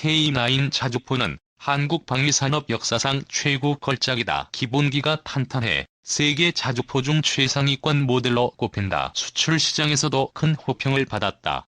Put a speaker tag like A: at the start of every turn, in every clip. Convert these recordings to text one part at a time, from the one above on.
A: K9 자주포는 한국 방위산업 역사상 최고 걸작이다. 기본기가 탄탄해 세계 자주포 중 최상위권 모델로 꼽힌다. 수출 시장에서도 큰 호평을 받았다.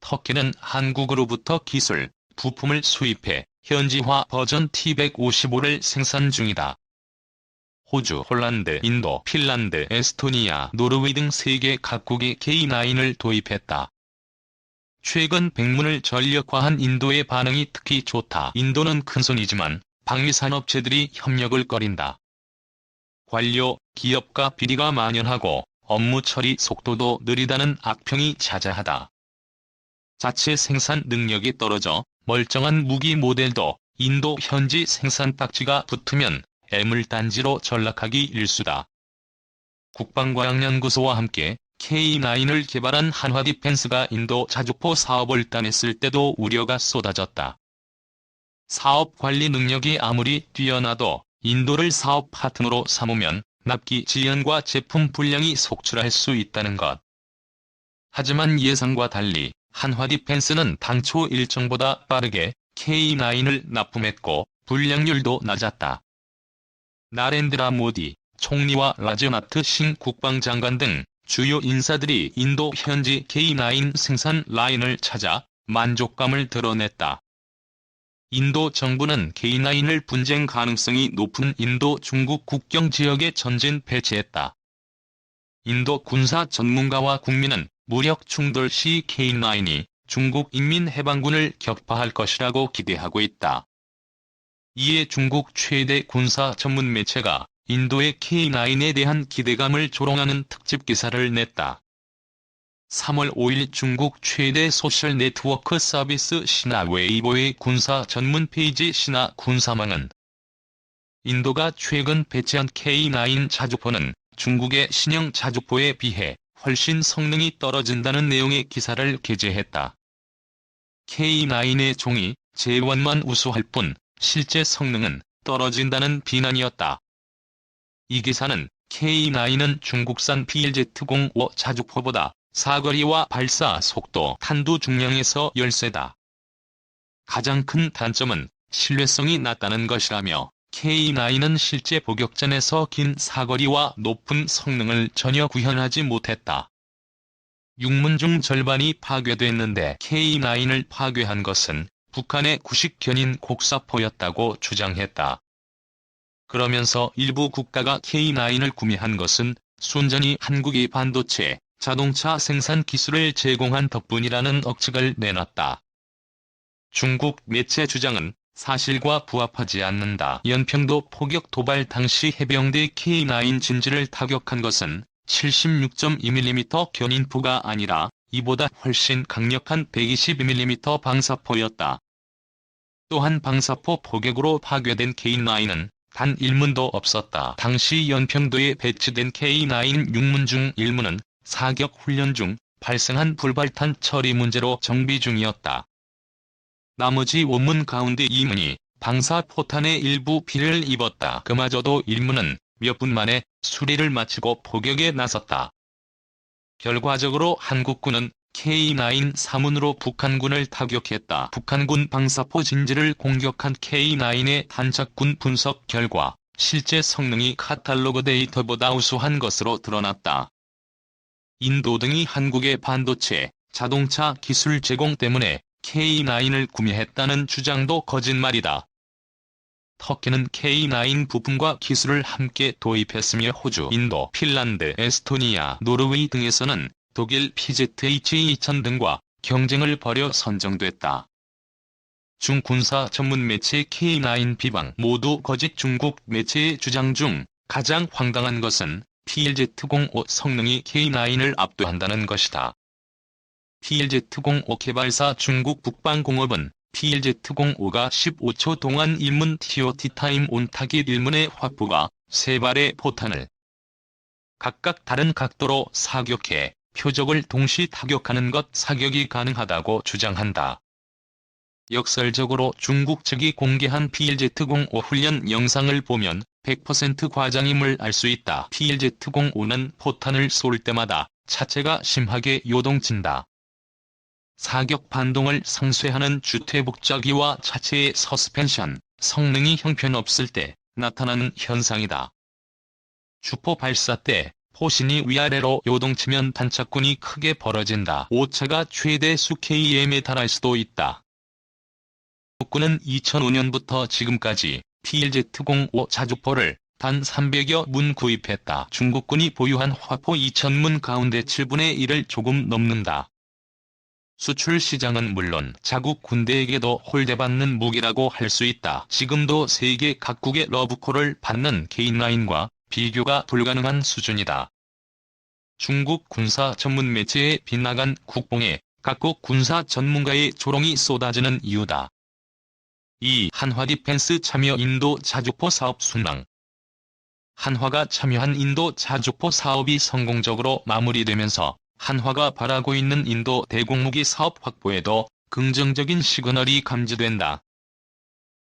A: 터키는 한국으로부터 기술, 부품을 수입해 현지화 버전 T155를 생산 중이다. 호주, 홀란드, 인도, 핀란드, 에스토니아, 노르웨이 등 세계 각국이 K9을 도입했다. 최근 백문을 전력화한 인도의 반응이 특히 좋다. 인도는 큰손이지만 방위산업체들이 협력을 꺼린다. 관료, 기업가 비리가 만연하고 업무 처리 속도도 느리다는 악평이 자자하다. 자체 생산 능력이 떨어져 멀쩡한 무기 모델도 인도 현지 생산 딱지가 붙으면 애물단지로 전락하기 일수다. 국방과학연구소와 함께 K9을 개발한 한화 디펜스가 인도 자주포 사업을 따냈을 때도 우려가 쏟아졌다. 사업 관리 능력이 아무리 뛰어나도 인도를 사업 파트너로 삼으면 납기 지연과 제품 불량이 속출할 수 있다는 것. 하지만 예상과 달리 한화 디펜스는 당초 일정보다 빠르게 K9을 납품했고 불량률도 낮았다. 나렌드라 모디 총리와 라즈나트 싱 국방장관 등 주요 인사들이 인도 현지 K9 생산 라인을 찾아 만족감을 드러냈다. 인도 정부는 K9을 분쟁 가능성이 높은 인도 중국 국경 지역에 전진 배치했다. 인도 군사 전문가와 국민은 무력 충돌 시 K9이 중국 인민해방군을 격파할 것이라고 기대하고 있다. 이에 중국 최대 군사 전문 매체가 인도의 K9에 대한 기대감을 조롱하는 특집 기사를 냈다. 3월 5일 중국 최대 소셜 네트워크 서비스 신화 웨이보의 군사 전문 페이지 신화 군사망은 인도가 최근 배치한 K9 자주포는 중국의 신형 자주포에 비해 훨씬 성능이 떨어진다는 내용의 기사를 게재했다. K9의 종이 제1만 우수할 뿐 실제 성능은 떨어진다는 비난이었다. 이 기사는 K9은 중국산 PLZ-05 자주포보다 사거리와 발사 속도, 탄두 중량에서 열세다. 가장 큰 단점은 신뢰성이 낮다는 것이라며 K9은 실제 복역전에서 긴 사거리와 높은 성능을 전혀 구현하지 못했다. 육문 중 절반이 파괴됐는데 K9을 파괴한 것은 북한의 구식 견인 곡사포였다고 주장했다. 그러면서 일부 국가가 K9을 구매한 것은 순전히 한국이 반도체, 자동차 생산 기술을 제공한 덕분이라는 억측을 내놨다. 중국 매체 주장은 사실과 부합하지 않는다. 연평도 포격 도발 당시 해병대 K9 진지를 타격한 것은 76.2mm 견인포가 아니라 이보다 훨씬 강력한 122mm 방사포였다. 또한 방사포 포격으로 파괴된 K9은 단 1문도 없었다. 당시 연평도에 배치된 K9 6문 중 1문은 사격 훈련 중 발생한 불발탄 처리 문제로 정비 중이었다. 나머지 원문 가운데 2문이 방사포탄의 일부 피해를 입었다. 그마저도 1문은 몇 분 만에 수리를 마치고 포격에 나섰다. 결과적으로 한국군은 K9 사문으로 북한군을 타격했다. 북한군 방사포 진지를 공격한 K9의 단착군 분석 결과 실제 성능이 카탈로그 데이터보다 우수한 것으로 드러났다. 인도 등이 한국의 반도체, 자동차 기술 제공 때문에 K9을 구매했다는 주장도 거짓말이다. 터키는 K9 부품과 기술을 함께 도입했으며 호주, 인도, 핀란드, 에스토니아, 노르웨이 등에서는 독일 PZH-2000 등과 경쟁을 벌여 선정됐다. 중군사 전문 매체 K9 비방 모두 거짓 중국 매체의 주장 중 가장 황당한 것은 PLZ-05 성능이 K9을 압도한다는 것이다. PLZ-05 개발사 중국 북방공업은 PLZ-05가 15초 동안 1문 TOT 타임 온 타깃 1문의 확보가 3발의 포탄을 각각 다른 각도로 사격해 표적을 동시 타격하는 것 사격이 가능하다고 주장한다. 역설적으로 중국 측이 공개한 PLZ-05 훈련 영상을 보면 100% 과장임을 알 수 있다. PLZ-05는 포탄을 쏠 때마다 차체가 심하게 요동친다. 사격 반동을 상쇄하는 주퇴복자기와 자체의 서스펜션, 성능이 형편없을 때 나타나는 현상이다. 주포 발사 때 포신이 위아래로 요동치면 단착군이 크게 벌어진다. 오차가 최대 수 KM에 달할 수도 있다. 국군은 2005년부터 지금까지 PLZ-05 자주포를 단 300여 문 구입했다. 중국군이 보유한 화포 2,000문 가운데 7분의 1을 조금 넘는다. 수출 시장은 물론 자국 군대에게도 홀대받는 무기라고 할 수 있다. 지금도 세계 각국의 러브콜을 받는 K9과 비교가 불가능한 수준이다. 중국 군사 전문 매체에 빗나간 국뽕에 각국 군사 전문가의 조롱이 쏟아지는 이유다. 2. 한화 디펜스 참여 인도 자주포 사업 순항 한화가 참여한 인도 자주포 사업이 성공적으로 마무리되면서 한화가 바라고 있는 인도 대공무기 사업 확보에도 긍정적인 시그널이 감지된다.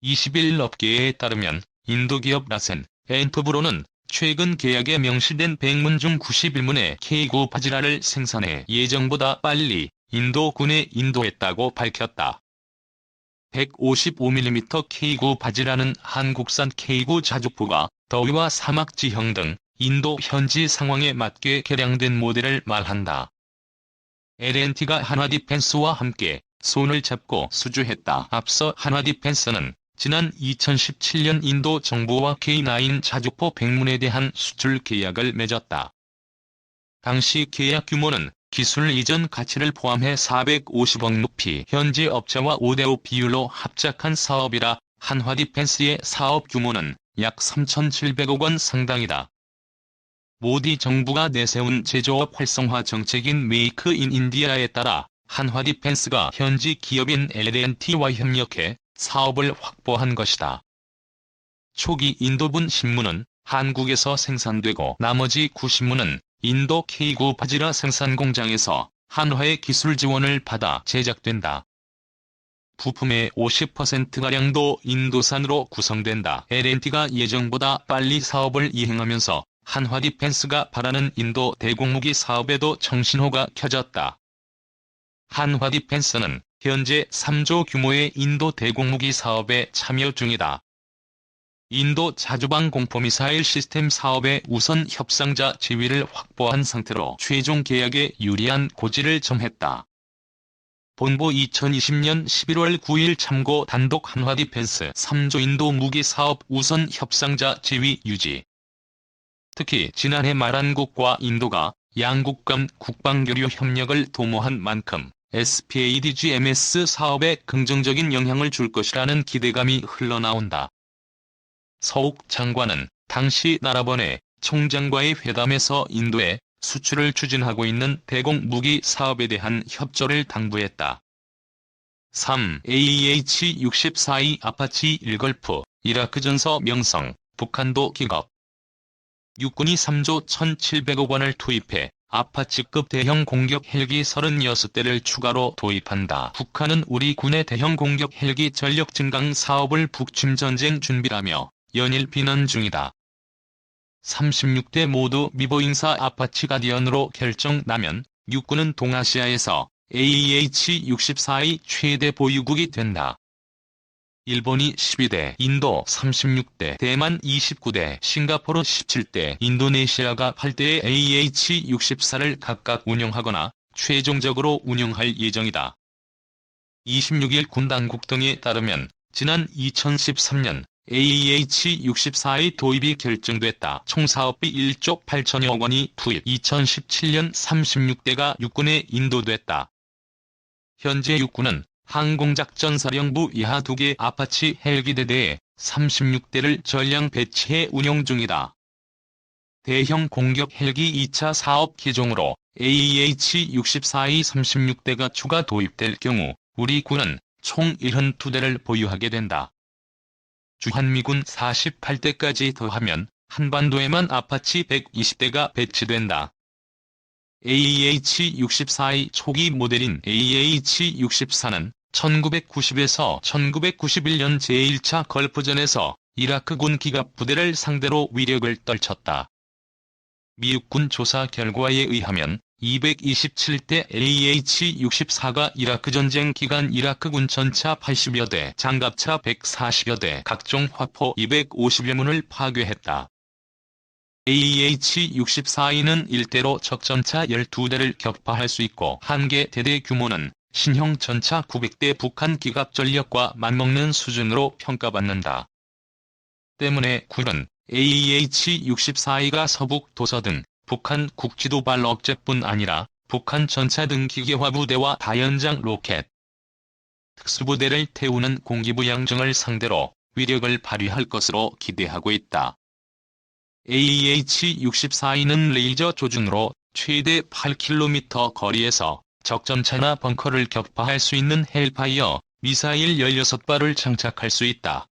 A: 21일 업계에 따르면 인도 기업 라센, 엔터브로는 최근 계약에 명시된 100문 중 91문의 K9 바지라를 생산해 예정보다 빨리 인도군에 인도했다고 밝혔다. 155mm K9 바지라는 한국산 K9 자주포가 더위와 사막 지형 등 인도 현지 상황에 맞게 개량된 모델을 말한다. L&T가 한화 디펜스와 함께 손을 잡고 수주했다. 앞서 한화 디펜스는 지난 2017년 인도 정부와 K9 자주포 100문에 대한 수출 계약을 맺었다. 당시 계약 규모는 기술 이전 가치를 포함해 450억 루피 현지 업체와 5대5 비율로 합작한 사업이라 한화 디펜스의 사업 규모는 약 3,700억 원 상당이다. 모디 정부가 내세운 제조업 활성화 정책인 메이크 인 인디아에 따라 한화 디펜스가 현지 기업인 L&T와 협력해 사업을 확보한 것이다. 초기 인도분 신문은 한국에서 생산되고 나머지 90문은 인도 K9 바지라 생산 공장에서 한화의 기술 지원을 받아 제작된다. 부품의 50%가량도 인도산으로 구성된다. L&T가 예정보다 빨리 사업을 이행하면서 한화 디펜스가 바라는 인도 대공무기 사업에도 정신호가 켜졌다. 한화 디펜스는 현재 3조 규모의 인도 대공무기 사업에 참여 중이다. 인도 자주방 공포미사일 시스템 사업의 우선 협상자 지위를 확보한 상태로 최종 계약에 유리한 고지를 정했다. 본보 2020년 11월 9일 참고 단독 한화 디펜스 3조 인도 무기 사업 우선 협상자 지위 유지 특히 지난해 말 한국과 인도가 양국 간 국방교류 협력을 도모한 만큼 SPADGMS 사업에 긍정적인 영향을 줄 것이라는 기대감이 흘러나온다. 서욱 장관은 당시 나라번의 총장과의 회담에서 인도에 수출을 추진하고 있는 대공 무기 사업에 대한 협조를 당부했다. 3. AEH-64E 아파치 1걸프 이라크 전서 명성 북한도 기업 육군이 3조 1,700억 원을 투입해 아파치급 대형 공격 헬기 36대를 추가로 도입한다. 북한은 우리 군의 대형 공격 헬기 전력 증강 사업을 북침 전쟁 준비라며 연일 비난 중이다. 36대 모두 미보잉사 아파치 가디언으로 결정 나면 육군은 동아시아에서 AEH-64의 최대 보유국이 된다. 일본이 12대, 인도 36대, 대만 29대, 싱가포르 17대, 인도네시아가 8대의 AH-64를 각각 운영하거나 최종적으로 운영할 예정이다. 26일 군 당국 등에 따르면 지난 2013년 AEH-64의 도입이 결정됐다. 총 사업비 1조 8천여억 원이 투입 2017년 36대가 육군에 인도됐다. 현재 육군은 항공작전사령부 이하 2개 아파치 헬기대대에 36대를 전량 배치해 운용 중이다. 대형 공격 헬기 2차 사업 기종으로 AEH-64의 36대가 추가 도입될 경우 우리 군은 총 72대를 보유하게 된다. 주한미군 48대까지 더하면 한반도에만 아파치 120대가 배치된다. AEH-64의 초기 모델인 AH-64는 1990에서 1991년 제1차 걸프전에서 이라크군 기갑 부대를 상대로 위력을 떨쳤다. 미육군 조사 결과에 의하면 227대 AH-64가 이라크 전쟁 기간 이라크군 전차 80여 대, 장갑차 140여 대, 각종 화포 250여 문을 파괴했다. AH-64E는 일대로 적전차 12대를 격파할 수 있고 한 개 대대 규모는 신형 전차 900대 북한 기갑 전력과 맞먹는 수준으로 평가받는다. 때문에 군은 AH-64E가 서북 도서 등 북한 국지도발 억제뿐 아니라 북한 전차 등 기계화 부대와 다연장 로켓, 특수부대를 태우는 공기부 양정을 상대로 위력을 발휘할 것으로 기대하고 있다. AH-64E는 레이저 조준으로 최대 8km 거리에서 적전차나 벙커를 격파할 수 있는 헬파이어 미사일 16발을 장착할 수 있다.